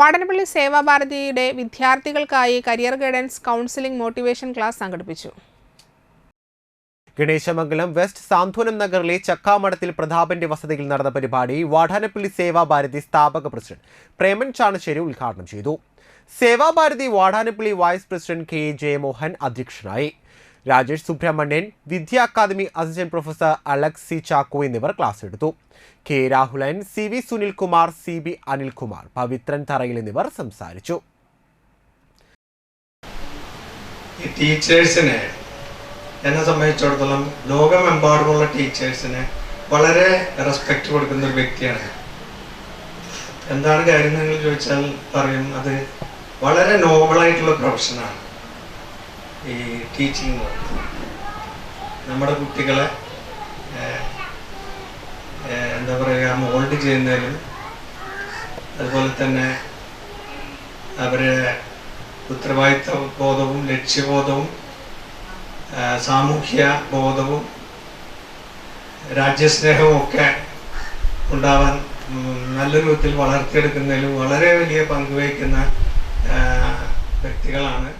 വാടനപ്പള്ളി സേവാഭാരതിയുടെ വിദ്യാർത്ഥികൾക്കായി career guidance counselling motivation class സംഘടിപ്പിച്ചു. ഗണേശമംഗലം വെസ്റ്റ് സാന്ത്വനം നഗറിലെ ചക്കാമഠത്തിൽ പ്രതാപന്റെ വസതിയിൽ നടന്ന പരിപാടി വാടാനപ്പള്ളി സേവാഭാരതി സ്ഥാപക പ്രസിഡന്റ് പ്രേമൻ ചാണശ്ശേരി ഉദ്ഘാടനം ചെയ്തു. Seva Bharati Vadanappally vice president K Jayamohan അധ്യക്ഷനായി. Rajesh Subrahmanyan Vidya academy assistant professor Alexi C Chacko എന്നിവർ ക്ലാസ് എടുത്തു. K Rahulan C V Sunilkumar C B Anilkumar Pavithran തറയിൽ എന്നിവർ സംസാരിച്ചു. ഈ ടീച്ചേഴ്സിനെ എന്നെ സംബന്ധിച്ചിടത്തോളം ലോകമെമ്പാടുമുള്ള ടീച്ചേഴ്സിന് വളരെ റെസ്പെക്റ്റ് കൊടുക്കുന്ന ഒരു വ്യക്തിയാണ് എന്താണ് കാര്യം നിങ്ങൾ ചോദിച്ചാൽ പറയും അത് വളരെ നോബിളായിട്ടുള്ള പ്രൊഫഷനാണ് ഈ ടീച്ചിങ് നമ്മുടെ കുട്ടികളെ എന്താ പറയുക മോൾഡ് ചെയ്യുന്നതിലും അതുപോലെ തന്നെ അവരെ ഉത്തരവാദിത്വ ബോധവും ലക്ഷ്യബോധവും സാമൂഹ്യ ബോധവും രാജ്യസ്നേഹവും ഒക്കെ ഉണ്ടാവാൻ നല്ല രൂപത്തിൽ വളർത്തിയെടുക്കുന്നതിലും വളരെ വലിയ പങ്കുവഹിക്കുന്ന വ്യക്തികളാണ്